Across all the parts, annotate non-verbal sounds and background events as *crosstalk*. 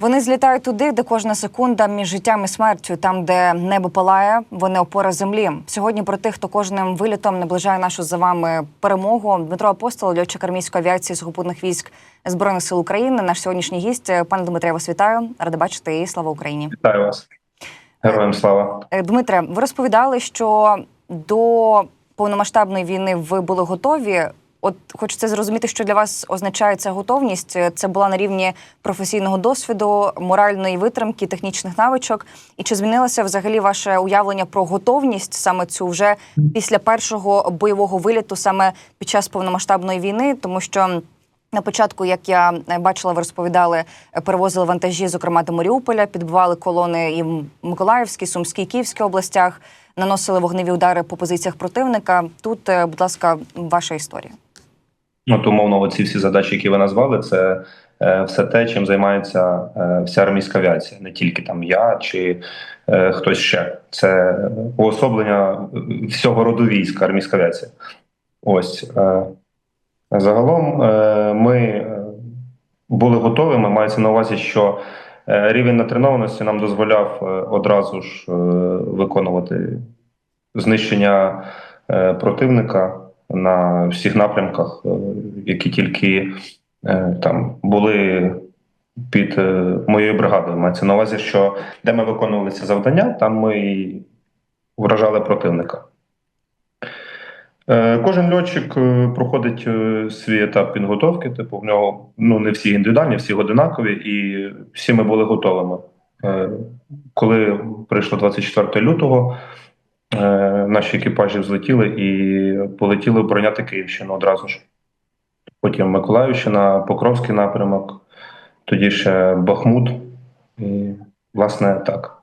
Вони злітають туди, де кожна секунда між життям і смертю, там, де небо палає, вони опора землі. Сьогодні про тих, хто кожним вилітом наближає нашу за вами перемогу. Дмитро Апостол, льотчик армійської авіації сухопутних військ збройних сил України. Наш сьогоднішній гість. Пане Дмитре, я вас вітаю. Рада бачити і слава Україні. Вітаю вас, героям слава. Е, Дмитре, ви розповідали, що до повномасштабної війни ви були готові. От хочеться зрозуміти, що для вас означає ця готовність. Це була на рівні професійного досвіду, моральної витримки, технічних навичок. І чи змінилося взагалі ваше уявлення про готовність саме цю вже після першого бойового виліту, саме під час повномасштабної війни, тому що. На початку, як я бачила, ви розповідали, перевозили вантажі, зокрема до Маріуполя, підбивали колони і в Миколаївській, Сумській, Київській областях, наносили вогневі удари по позиціях противника. Тут, е, будь ласка, ваша історія. Ну, то, умовно, ці всі задачі, які ви назвали, це е, все те, чим займається е, вся армійська авіація, не тільки там я чи е, хтось ще. Це уособлення всього роду війська, армійська авіація. Ось е, загалом е, ми е, були готовими. Мається на увазі, що е, рівень натренованості нам дозволяв е, одразу ж виконувати знищення противника на всіх напрямках, е, які тільки е, там були під е, моєю бригадою. Мається на увазі, що де ми виконували ці завдання, там ми і вражали противника. Кожен льотчик проходить свій етап підготовки. Типу, в нього ну не всі індивідуальні, всі одинакові, і всі ми були готовими. Коли прийшло 24 лютого, наші екіпажі взлетіли і полетіли обороняти Київщину одразу ж. Потім Миколаївщина, Покровський напрямок, тоді ще Бахмут. І, власне, так.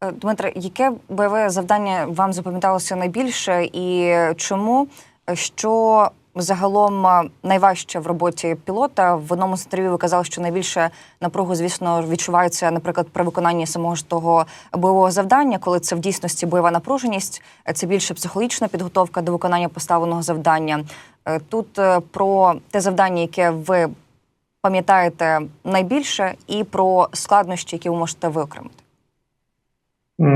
Е, Дмитре, яке бойове завдання вам запам'яталося найбільше, і чому Е, що загалом найважче в роботі пілота? В одному з інтерв'ю ви казали, що найбільше напругу, звісно, відчувається, наприклад, при виконанні самого ж того бойового завдання, коли це в дійсності бойова напруженість, е, це більше психологічна підготовка до виконання поставленого завдання. Е, Тут е, про те завдання, яке ви пам'ятаєте найбільше, і про складнощі, які ви можете виокремити.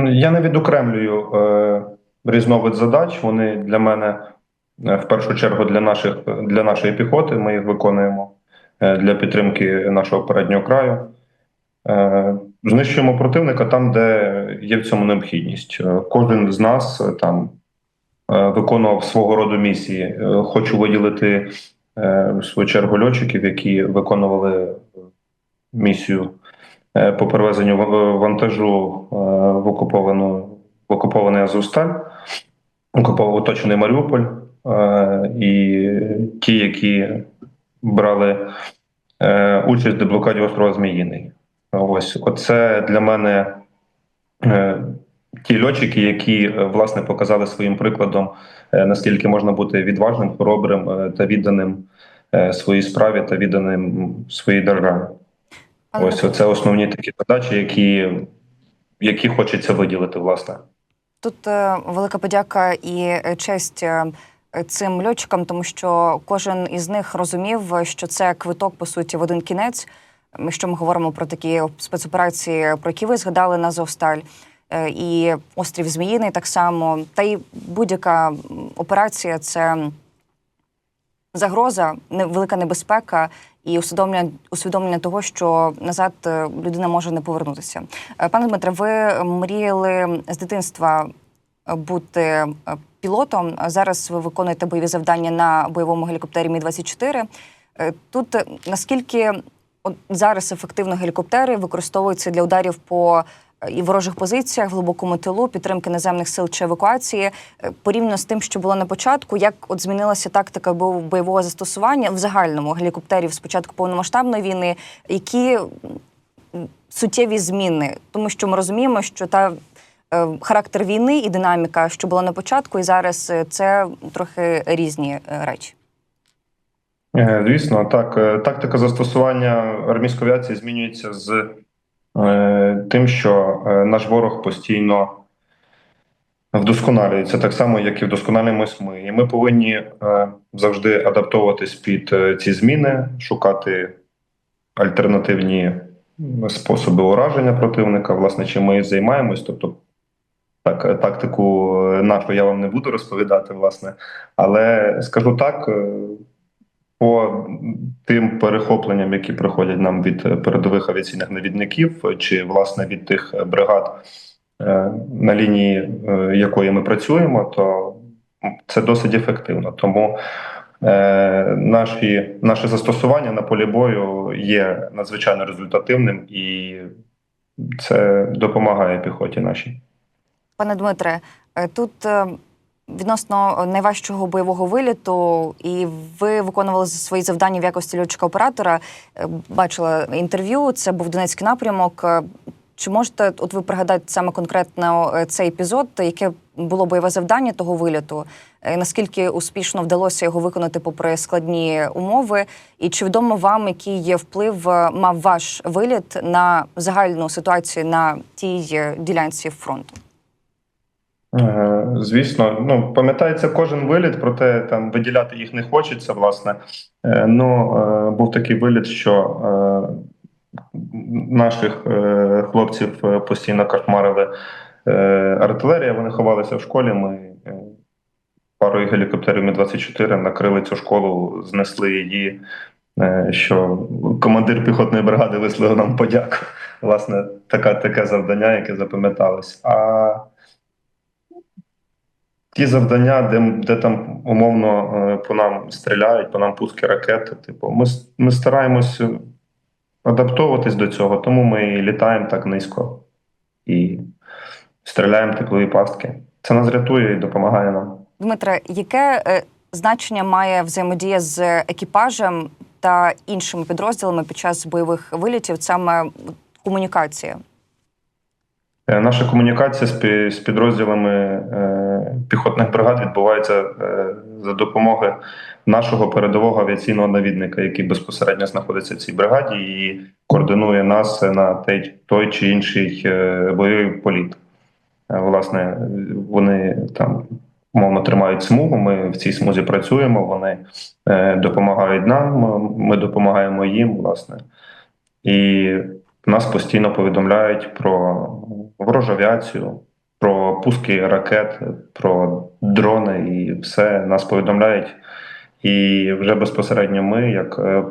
Я не відокремлюю е, різновид задач. Вони для мене в першу чергу для наших для нашої піхоти. Ми їх виконуємо е, для підтримки нашого переднього краю. Е, знищуємо противника там, де є в цьому необхідність. Е, Кожен з нас е, там е, виконував свого роду місії. Е, Хочу виділити е, в свою чергу льотчиків, які виконували місію е, по перевезенню ва- вантажу е, в окуповану в окупований Азовсталь, окупов- оточений Маріуполь, е, і ті, які брали е, участь в деблокаді острова Зміїний. Ось оце для мене е, ті льотчики, які е, власне показали своїм прикладом, е, наскільки можна бути відважним, хоробрим е, та відданим е, своїй справі та відданим своїй державі. Ось це основні такі задачі, які, які хочеться виділити, власне. Тут е, велика подяка і е, честь е, цим льотчикам, тому що кожен із них розумів, що це квиток по суті в один кінець. Ми що ми говоримо про такі спецоперації, про які ви згадали на Зовсталь. е, І острів Зміїний так само, та й будь-яка операція це загроза, велика небезпека і усвідомлення, усвідомлення того, що назад е, людина може не повернутися. Е, Пане Дмитре, ви мріяли з дитинства бути пілотом. Зараз ви виконуєте бойові завдання на бойовому гелікоптері Мі 24 Е, Тут е, наскільки от зараз ефективно гелікоптери використовуються для ударів по е, і ворожих позиціях, в глибокому тилу, підтримки наземних сил чи евакуації, порівняно з тим, що було на початку, як от змінилася тактика бойового застосування в загальному гелікоптерів з початку повномасштабної війни, які суттєві зміни, тому що ми розуміємо, що та характер війни і динаміка, що була на початку, і зараз е, це трохи різні е, речі. Е, Звісно, так. Е, Тактика застосування армійської авіації змінюється з е, тим, що е, наш ворог постійно вдосконалюється так само, як і вдосконалюємось ми. І ми повинні е, завжди адаптовуватись під е, ці зміни, шукати альтернативні способи ураження противника, власне, чим ми і займаємось. Тобто, так, тактику е, нашу я вам не буду розповідати, власне, але скажу так. е, По тим перехопленням, які приходять нам від е, передових авіаційних навідників, е, чи власне від тих е, бригад, е, на лінії е, якої ми працюємо, то це досить ефективно. Тому е, наші, наше застосування на полі бою є надзвичайно результативним і це допомагає піхоті нашій. Пане Дмитре, е, тут е, відносно найважчого бойового виліту, і ви виконували свої завдання в якості льотчика оператора. Е, Бачила інтерв'ю. Це був Донецький напрямок. Чи можете от ви пригадати саме конкретно цей епізод, яке було бойове завдання того виліту? Наскільки успішно вдалося його виконати попри складні умови? І чи відомо вам, який є вплив мав ваш виліт на загальну ситуацію на тій ділянці фронту? Звісно, ну пам'ятається кожен виліт, проте там виділяти їх не хочеться. Власне, Е, ну е, був такий виліт, що е, наших хлопців постійно кошмарили артилерія. Вони ховалися в школі. Ми парою гелікоптерів Мі 24 накрили цю школу, знесли її. Що командир піхотної бригади висловив нам подяку. Власне, така, таке завдання, яке запам'яталось. А ті завдання, де, де там умовно е, по нам стріляють, по нам пуски ракети. Типу, ми, ми стараємось адаптовуватись до цього, тому ми літаємо так низько і стріляємо теплові пастки. Це нас рятує і допомагає нам. Дмитре, яке е, значення має взаємодія з екіпажем та іншими підрозділами під час бойових вилітів, саме комунікація? Е, Наша комунікація з, підрозділами е, піхотних бригад відбувається е, за допомогою нашого передового авіаційного навідника, який безпосередньо знаходиться в цій бригаді і координує нас на той, чи інший бойовий політ. Власне, вони там умовно тримають смугу. Ми в цій смузі працюємо. Вони допомагають нам, ми допомагаємо їм, власне. І нас постійно повідомляють про ворожу авіацію, про пуски ракет, про дрони і все нас повідомляють. І вже безпосередньо ми, як е,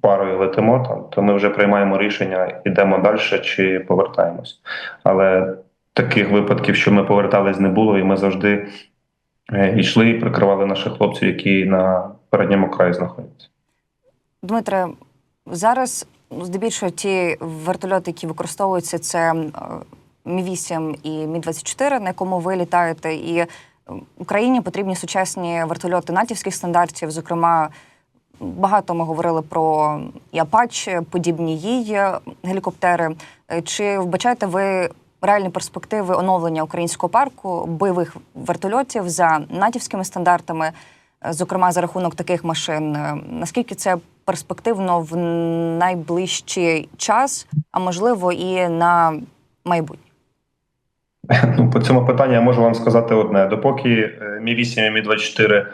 парою летимо там, то ми вже приймаємо рішення, йдемо далі чи повертаємось. Але таких випадків, що ми повертались, не було, і ми завжди е, йшли і прикривали наших хлопців, які на передньому краї знаходяться. Дмитре, зараз ну, здебільшого ті вертольоти, які використовуються, це е, Мі-8 і Мі-24, на якому ви літаєте. І Україні потрібні сучасні вертольоти натівських стандартів. Зокрема, багато ми говорили про і подібні їй е, гелікоптери. Е, Чи вбачаєте ви реальні перспективи оновлення українського парку бойових вертольотів за натівськими стандартами? е, зокрема за рахунок таких машин. Наскільки це перспективно в найближчий час, а можливо і на майбутнє? *laughs* Ну, по цьому питанню я можу вам сказати одне: допоки е, Мі 8 і Мі 24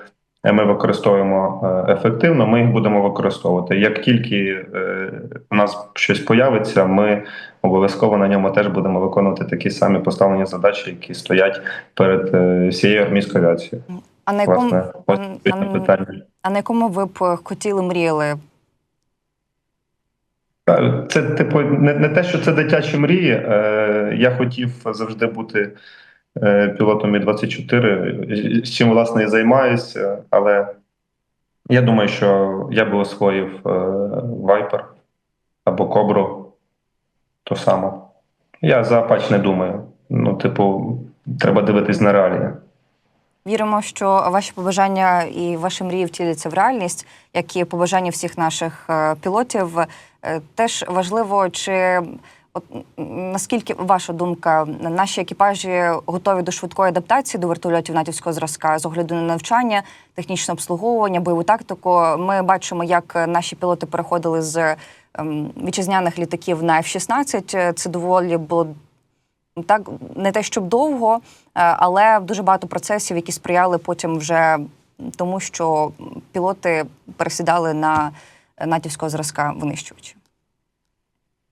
ми використовуємо е, ефективно, ми їх будемо використовувати. Як тільки е, у нас щось появиться, ми обов'язково на ньому теж будемо виконувати такі самі поставлені задачі, які стоять перед е, всією армійською авіацією. А на якому Власне, ось на питання. а на якому ви б хотіли мріяли? Це типу не, не те, що це дитячі мрії. Е, я хотів завжди бути е, пілотом Мі 24 з чим власне і займаюся, але я думаю, що я би освоїв е, Viper або Кобру то саме. Я за Apache не думаю. Ну, типу, треба дивитись на реалії. Віримо, що ваші побажання і ваші мрії втіляться в реальність, як і побажання всіх наших е, пілотів. Е, Теж важливо, чи от наскільки ваша думка, наші екіпажі готові до швидкої адаптації до вертольотів натівського зразка з огляду на навчання, технічне обслуговування, бойову тактику. Ми бачимо, як наші пілоти переходили з ем, вітчизняних літаків на F-16. Це доволі було так не те, щоб довго, е, але дуже багато процесів, які сприяли потім вже тому, що пілоти пересідали на натівського зразка винищувачі.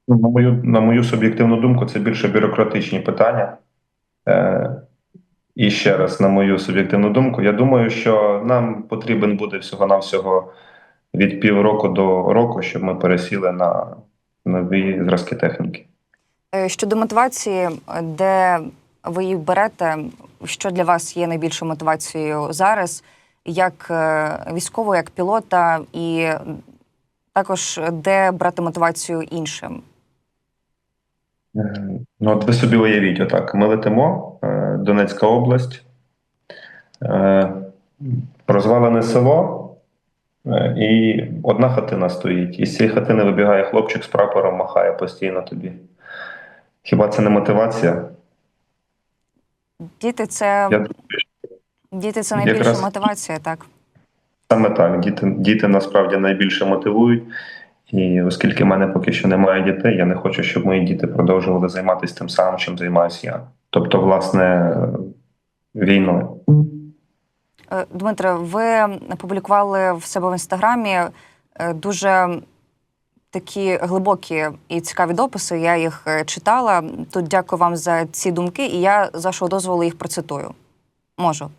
Ну, На мою, на мою суб'єктивну думку, це більше бюрократичні питання. Е, і ще раз, на мою суб'єктивну думку, я думаю, що нам потрібен буде всього-навсього від півроку до року, щоб ми пересіли на нові зразки техніки. Е, Щодо мотивації, де ви її берете, що для вас є найбільшою мотивацією зараз, як е, військового, як пілота, і також де брати мотивацію іншим? Е, Ну, от ви собі уявіть, отак. Ми летимо, е, Донецька область, е, розвалене село, е, і одна хатина стоїть. І з цієї хатини вибігає хлопчик з прапором, махає постійно тобі. Хіба це не мотивація? Діти це Я діти це найбільша якраз- мотивація, так. Саме так, діти, діти насправді найбільше мотивують. І оскільки в мене поки що немає дітей, я не хочу, щоб мої діти продовжували займатися тим самим, чим займаюся я. Тобто, власне, війною. Е, Дмитре, ви опублікували в себе в інстаграмі е, дуже такі глибокі і цікаві дописи. Я їх е, читала. Тут дякую вам за ці думки, і я з вашого дозволу їх процитую. Можу.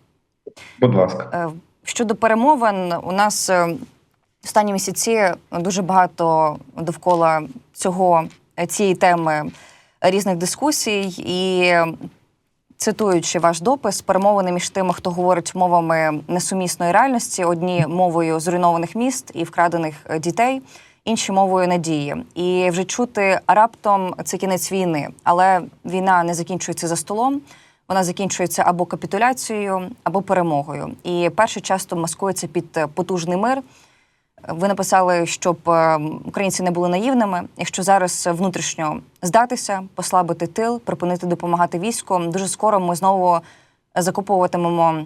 Будь ласка. Щодо перемовин, у нас е, останні місяці дуже багато довкола цього е, цієї теми різних дискусій, і цитуючи ваш допис, перемовини між тими, хто говорить мовами несумісної реальності, одні мовою зруйнованих міст і вкрадених е, дітей. Інші мовою надії, і вже чути раптом це кінець війни, але війна не закінчується за столом. Вона закінчується або капітуляцією, або перемогою. І перше часто маскується під е, потужний мир. Ви написали, щоб е, українці не були наївними. Якщо зараз внутрішньо здатися, послабити тил, припинити допомагати війську, дуже скоро ми знову закуповуватимемо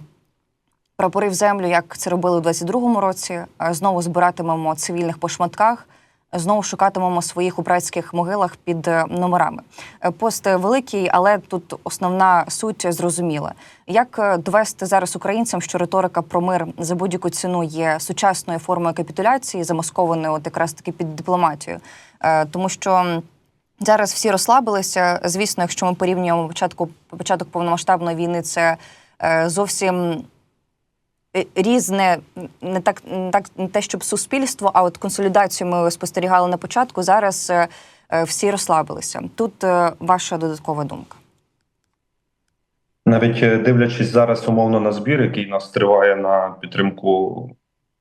прапори в землю, як це робили у 22-му році. е, Знову збиратимемо цивільних по шматках. Знову шукатимемо своїх у братських могилах під е, номерами. Е, Пост великий, але тут основна суть зрозуміла. Як е, довести зараз українцям, що риторика про мир за будь-яку ціну є сучасною формою капітуляції, замаскованою от якраз таки під дипломатію, тому що. Зараз всі розслабилися. Звісно, якщо ми порівнюємо початку початок повномасштабної війни, це зовсім різне, не так, не так не те, щоб суспільство, а от консолідацію ми спостерігали на початку. Зараз е, е, всі розслабилися. Тут е, ваша додаткова думка. Навіть е, дивлячись зараз умовно на збір, який нас триває на підтримку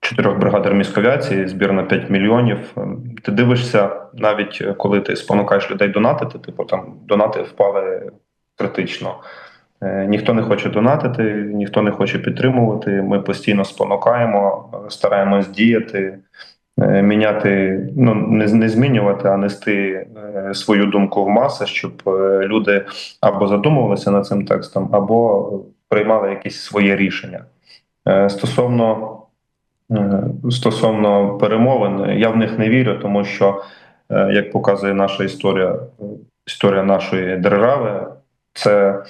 чотирьох бригад армійської авіації, збір на 5 мільйонів. е, Ти дивишся, навіть е, коли ти спонукаєш людей донатити, типу там донати впали критично. Е, Ніхто не хоче донатити, ніхто не хоче підтримувати. Ми постійно спонукаємо, е, стараємось діяти, е, міняти, ну не, не змінювати, а нести свою думку в маси, щоб люди або задумувалися над цим текстом, або приймали якісь своє рішення. Стосовно, стосовно перемовин, я в них не вірю, тому що, як показує наша історія, історія нашої держави, це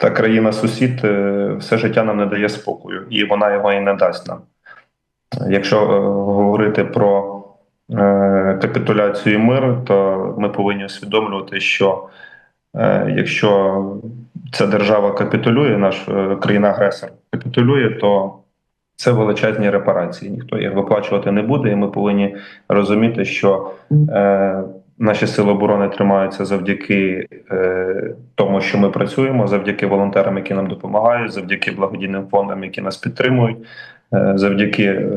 та країна-сусід е, все життя нам не дає спокою, і вона його і не дасть нам. Якщо е, говорити про е, капітуляцію і мир, то ми повинні усвідомлювати, що е, якщо ця держава капітулює, наш е, країна-агресор капітулює, то це величезні репарації. Ніхто їх виплачувати не буде, і ми повинні розуміти, що е, наші сили оборони тримаються завдяки е, тому, що ми працюємо, завдяки волонтерам, які нам допомагають, завдяки благодійним фондам, які нас підтримують, е, завдяки е,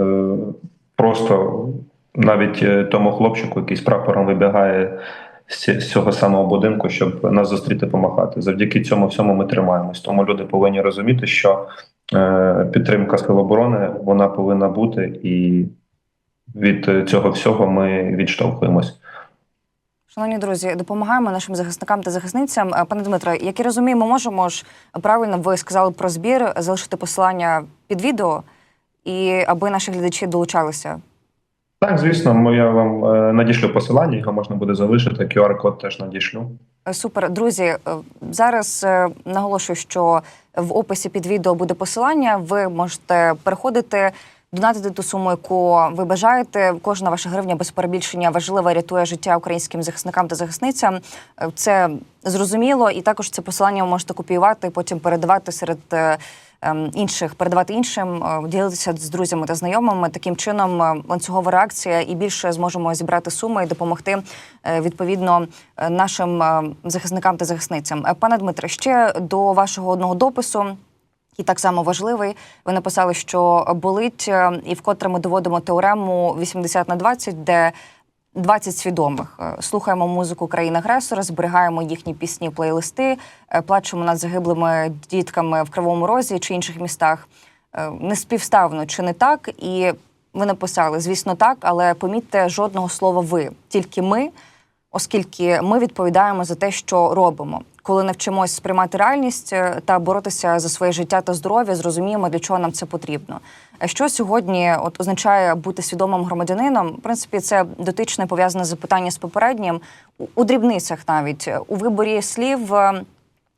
просто навіть е, тому хлопчику, який з прапором вибігає з цього самого будинку, щоб нас зустріти помахати. Завдяки цьому всьому ми тримаємось. Тому люди повинні розуміти, що е, підтримка сил оборони вона повинна бути, і від е, цього всього ми відштовхуємось. Шановні друзі, допомагаємо нашим захисникам та захисницям. Е, Пане Дмитре, як я розумію, ми можемо ж правильно ви сказали про збір, залишити посилання під відео, і аби наші глядачі долучалися. Так, звісно, ми- я вам е, надішлю посилання, його можна буде залишити. QR-код теж надішлю. Е, Супер, друзі. е, Зараз е, наголошую, що в описі під відео буде посилання. Ви можете переходити, донатити ту суму, яку ви бажаєте. Кожна ваша гривня без перебільшення важлива рятує життя українським захисникам та захисницям. Е, Це зрозуміло, і також це посилання ви можете копіювати, потім передавати серед. е, ем, Інших передавати іншим, е, ділитися з друзями та знайомими. Таким чином, ланцюгова реакція і більше зможемо зібрати суми і допомогти відповідно нашим захисникам та захисницям. Пане Дмитре, ще до вашого одного допису. І так само важливий. Ви написали, що болить, е, і вкотре ми доводимо теорему 80 на 20, де 20 свідомих. Е, Слухаємо музику країн-агресора, зберігаємо їхні пісні, плейлисти, е, плачемо над загиблими дітками в Кривому Розі чи інших містах. Неспівставно чи не так? І ви написали, звісно, так, але помітьте жодного слова ви, тільки ми, оскільки ми відповідаємо за те, що робимо. Коли навчимось сприймати реальність е, та боротися за своє життя та здоров'я, зрозуміємо, для чого нам це потрібно. Е, Що сьогодні от означає бути свідомим громадянином? В принципі, це дотично пов'язане запитання з попереднім у, дрібницях, навіть е, у виборі слів.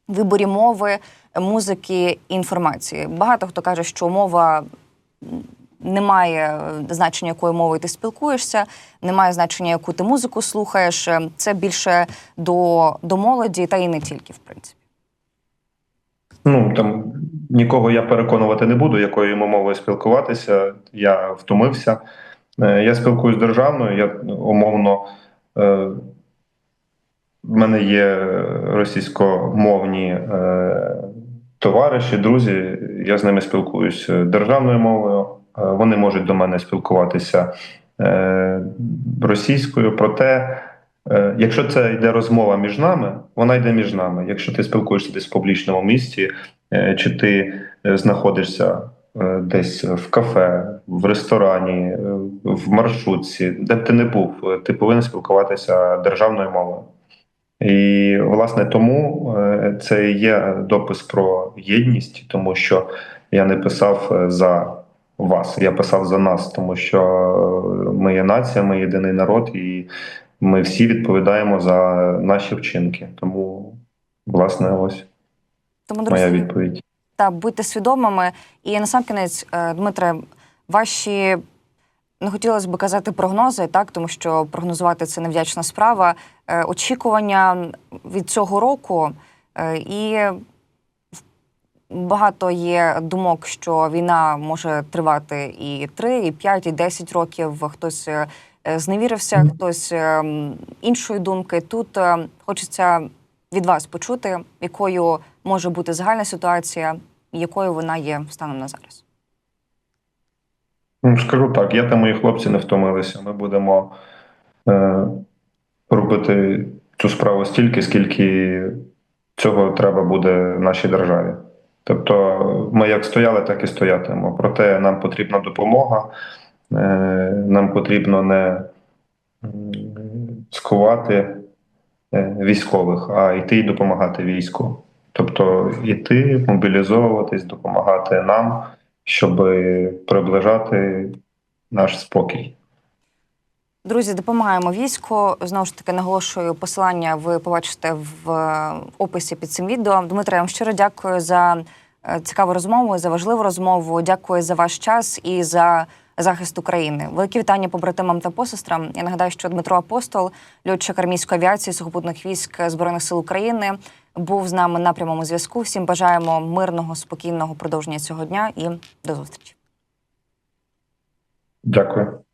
Виборі мови, музики, інформації. Багато хто каже, що мова немає е, значення, якою мовою ти спілкуєшся, немає значення, яку ти музику слухаєш. Е, Це більше до, до молоді, та і не тільки, в принципі. Ну там нікого я переконувати не буду, якою йому мовою спілкуватися. Я втомився. Е, Я спілкуюсь державною, я умовно. В мене є російськомовні е, товариші, друзі. Я з ними спілкуюсь державною мовою. Е, Вони можуть до мене спілкуватися е, російською. Проте, е, якщо це йде розмова між нами, вона йде між нами. Якщо ти спілкуєшся десь в публічному місці, чи ти знаходишся десь в кафе, в ресторані, в маршрутці, де б ти не був, ти повинен спілкуватися державною мовою. І власне тому це є допис про єдність, тому що я не писав за вас, я писав за нас, тому що е, ми є нація, ми єдиний народ, і ми всі відповідаємо за наші вчинки. Тому, власне, ось Тому, моя друзі, відповідь. та будьте свідомими. І насамкінець, е, Дмитре, ваші не хотілося б казати прогнози, так тому що прогнозувати це невдячна справа. Е, Очікування від цього року і багато є думок, що війна може тривати і 3, і 5, і 10 років. Хтось е, зневірився, хтось е, іншої думки. Тут е, хочеться від вас почути, якою може бути загальна ситуація, якою вона є станом на зараз. Ну, Скажу так, я та мої хлопці не втомилися. Ми будемо е, робити цю справу стільки, скільки цього треба буде нашій державі. Тобто, ми як стояли, так і стоятимемо. Проте нам потрібна допомога, е, нам потрібно не скувати е, військових, а йти і допомагати війську. Тобто йти, мобілізовуватись, допомагати нам, щоб приближати наш спокій. Друзі, допомагаємо війську. Знову ж таки наголошую посилання. Ви побачите в е, описі під цим відео. Дмитро, я вам щиро дякую за е, цікаву розмову, за важливу розмову. Дякую за ваш час і за захист України. Великі вітання побратимам та посестрам. Я нагадаю, що Дмитро Апостол, льотчик армійської авіації сухопутних військ збройних сил України, був з нами на прямому зв'язку. Всім бажаємо мирного, спокійного продовження цього дня і до зустрічі. Дякую.